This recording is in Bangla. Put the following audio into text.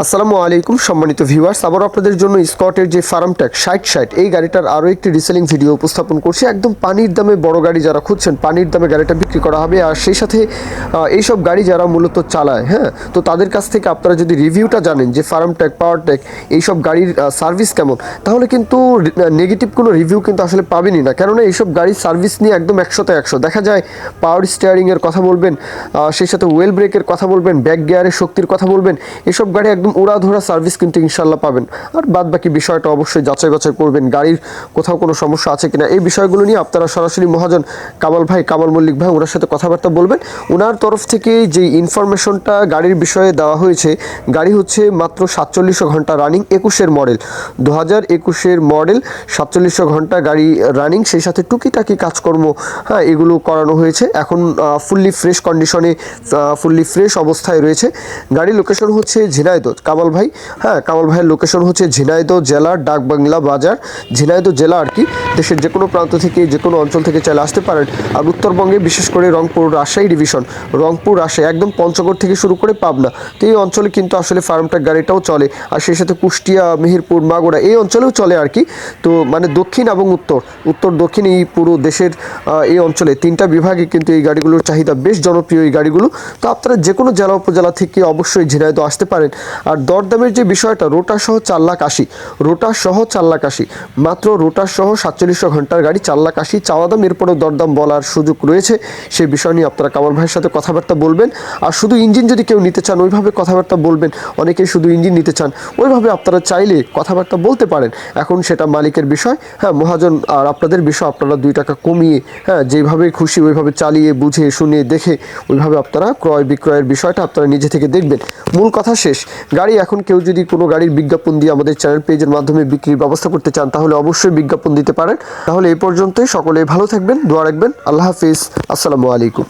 আসসালামু আলাইকুম, সম্মানিত ভিউয়ার্স। আবার আপনাদের জন্য স্কটের যে ফার্ম ট্যাগ ষাট ষাট, এই গাড়িটার আরও একটি রিসেলিং ভিডিও উপস্থাপন করছি। একদম পানির দামে বড় গাড়ি যারা খুঁজছেন, পানির দামে গাড়িটা বিক্রি করা হবে। আর সেই সাথে এইসব গাড়ি যারা মূলত চালায় হ্যাঁ তো তাদের কাছ থেকে আপনারা যদি রিভিউটা জানেন যে ফার্ম ট্যাগ পাওয়ার ট্যাগ এইসব গাড়ির সার্ভিস কেমন, তাহলে কিন্তু নেগেটিভ কোনো রিভিউ কিন্তু আসলে পাবেনই না। কেননা এইসব গাড়ির সার্ভিস নিয়ে একদম একশোতে একশো। দেখা যায় পাওয়ার স্টিয়ারিংয়ের কথা বলবেন সেই সাথে ওয়েল ব্রেকের কথা বলবেন ব্যাক গিয়ারের শক্তির কথা বলবেন, এসব গাড়ি একদম উড়াধরা সার্ভিস কিন্তু ইনশাল্লাহ পাবেন। আর বাদ বাকি বিষয়টা অবশ্যই যাচাই বাছাই করবেন, গাড়ির কোথাও কোনো সমস্যা আছে কিনা। এই বিষয়গুলো নিয়ে আপনারা সরাসরি মহাজন কামাল ভাই, কামাল মল্লিক ভাই ওনার সাথে কথাবার্তা বলবেন। ওনার তরফ থেকে যে ইনফরমেশনটা গাড়ির বিষয়ে দেওয়া হয়েছে, গাড়ি হচ্ছে মাত্র সাতচল্লিশশো ঘণ্টা রানিং একুশের মডেল দু হাজার একুশের মডেল সাতচল্লিশশো ঘণ্টা গাড়ি রানিং সেই সাথে টুকিটাকি কাজকর্ম হ্যাঁ এগুলো করানো হয়েছে। এখন ফুললি ফ্রেশ কন্ডিশনে ফুললি ফ্রেশ অবস্থায় রয়েছে। গাড়ির লোকেশন হচ্ছে ঝিনাইদহ। কামাল ভাই হ্যাঁ কামাল ভাইয়ের লোকেশন হচ্ছে ঝিনাইদহ জেলার ডাকবাংলা বাজার। ঝিনাইদহ জেলা আর কি, দেশের যে কোনো প্রান্ত থেকে যে কোনো অঞ্চল থেকে চাইলে আসতে পারেন। আর উত্তরবঙ্গে বিশেষ করে রংপুর রাজশাহী ডিভিশন রংপুর রাজশাহী, একদম পঞ্চগড় থেকে শুরু করে পাবনা। তো এই অঞ্চলে কিন্তু আসলে ফার্মট্যাক গাড়িটাও চলে। আর সেই সাথে কুষ্টিয়া, মেহেরপুর, মাগুরা, এই অঞ্চলেও চলে আর কি। তো মানে দক্ষিণ এবং উত্তর উত্তর, দক্ষিণ এই পুরো দেশের এই অঞ্চলে তিনটা বিভাগে কিন্তু এই গাড়িগুলোর চাহিদা বেশ জনপ্রিয় এই গাড়িগুলো। তো আপনারা যে কোনো জেলা উপজেলা থেকে অবশ্যই ঝিনাইদহ আসতে পারেন। আর দরদামের যে বিষয়টা, রোটার সহ চার লাখ আশি, রোটার সহ চার লাখ আশি, মাত্র রোটার সহ সাতচল্লিশশো ঘণ্টার গাড়ি, চার লাখ আশি চাওয়া দাম এরপরেও দরদাম বলার সুযোগ রয়েছে। সেই বিষয় নিয়ে আপনারা কামাল ভাইয়ের সাথে কথাবার্তা বলবেন। আর শুধু ইঞ্জিন যদি কেউ নিতে চান, ওইভাবে কথাবার্তা বলবেন, অনেকেই শুধু ইঞ্জিন নিতে চান, ওইভাবে আপনারা চাইলে কথাবার্তা বলতে পারেন। এখন সেটা মালিকের বিষয়। হ্যাঁ মহাজন, আর আপনাদের বিষয়, আপনারা দুই টাকা কমিয়ে হ্যাঁ যেভাবে খুশি, ওইভাবে চালিয়ে বুঝে শুনে দেখে, ওইভাবে আপনারা ক্রয় বিক্রয়ের বিষয়টা আপনারা নিজে থেকে দেখবেন। মূল কথা শেষ। গাড়ি, এখন কেউ যদি কোনো গাড়ির বিজ্ঞাপন দিয়ে আমাদের চ্যানেল পেজের মাধ্যমে বিক্রির ব্যবস্থা করতে চান, তাহলে অবশ্যই বিজ্ঞাপন দিতে পারেন। তাহলে এই পর্যন্তই সকলে ভালো থাকবেন, দোয়া রাখবেন, আল্লাহ হাফিজ, আসসালামু আলাইকুম।